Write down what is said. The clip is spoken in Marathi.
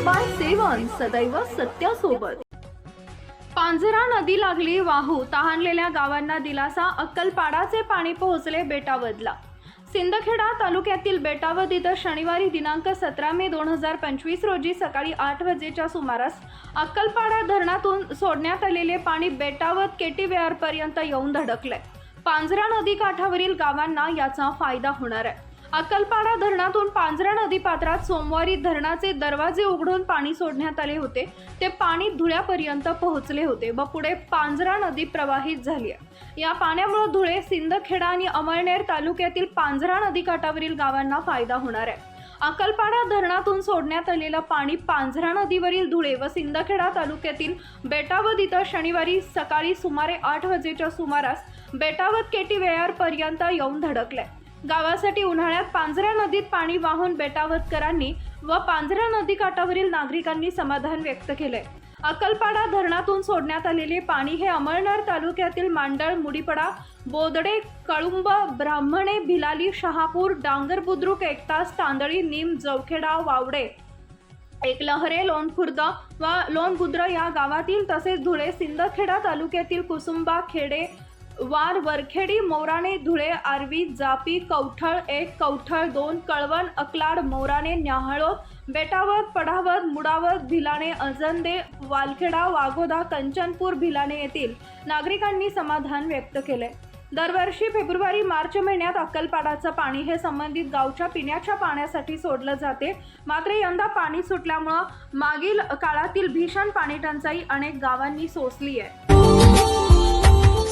सदैव सत्यासोबत. पांझरा नदी लागली वाहू तहानलेल्या गावांना दिलासा अक्कलपाडाचे पाणी पोहोचले बेटावदला. सिंदखेडा तालुक्यातील बेटावद इथं शनिवारी दिनांक सतरा मे दोन हजार पंचवीस रोजी सकाळी आठ वाजेच्या सुमारास अक्कलपाडा धरणातून सोडण्यात आलेले पाणी बेटावद केटीवेअरपर्यंत येऊन धडकलंय पांझरा नदी काठावरील गावांना याचा फायदा होणार आहे. अक्कलपाडा धरणातून पांझरा नदी पात्रात सोमवारी धरणाचे दरवाजे उघडून पाणी सोडण्यात आले होते. ते पाणी धुळ्यापर्यंत पोहोचले होते. व पुढे पांझरा नदी प्रवाहित झाली आहे. या पाण्यामुळे धुळे सिंदखेडा आणि अमळनेर तालुक्यातील पांझरा नदी काठावरील गावांना फायदा होणार आहे. अकलपाडा धरणातून सोडण्यात आलेलं पाणी पांझरा नदीवरील धुळे व सिंदखेडा तालुक्यातील बेटावद इथं शनिवारी सकाळी सुमारे आठ वाजेच्या सुमारास बेटावद केटी पर्यंत येऊन धडकलंय. गावासाठी उन्हाळ्यात पांझरा नदीत पाणी वाहून बेटावदकरांनी व पांझरा नदी काठावरील नागरिकांनी समाधान व्यक्त केले अकलपाडा धरणातून सोडण्यात आलेले पाणी हे अमळनेर तालुक्यातील मांडळ मुडीपडा बोदडे कळुंब ब्राह्मणे भिलाली शहापूर डांगर बुद्रुक एकतास तांदळी निम जवखेडा वावडे एकलहरे लोणखुर्द व लोणबुद्र या गावातील तसेच धुळे सिंदखेडा तालुक्यातील कुसुंबा खेडे वार वरखेडी मोराणे धुळे आरवी जापी कवठळ एक कवठळ दोन कळवण अकलाड मोराणे न्याहाळो बेटावर पढावद मुडावर भिलाणे अजंदे वालखेडा वाघोदा कंचनपूर भिलाणे येथील नागरिकांनी समाधान व्यक्त केले. दरवर्षी फेब्रुवारी मार्च महिन्यात अक्कलपाडाचं पाणी हे संबंधित गावच्या पिण्याच्या पाण्यासाठी सोडलं जाते. मात्र यंदा पाणी सुटल्यामुळं मागील काळातील भीषण पाणी टंचाई अनेक गावांनी सोसली आहे.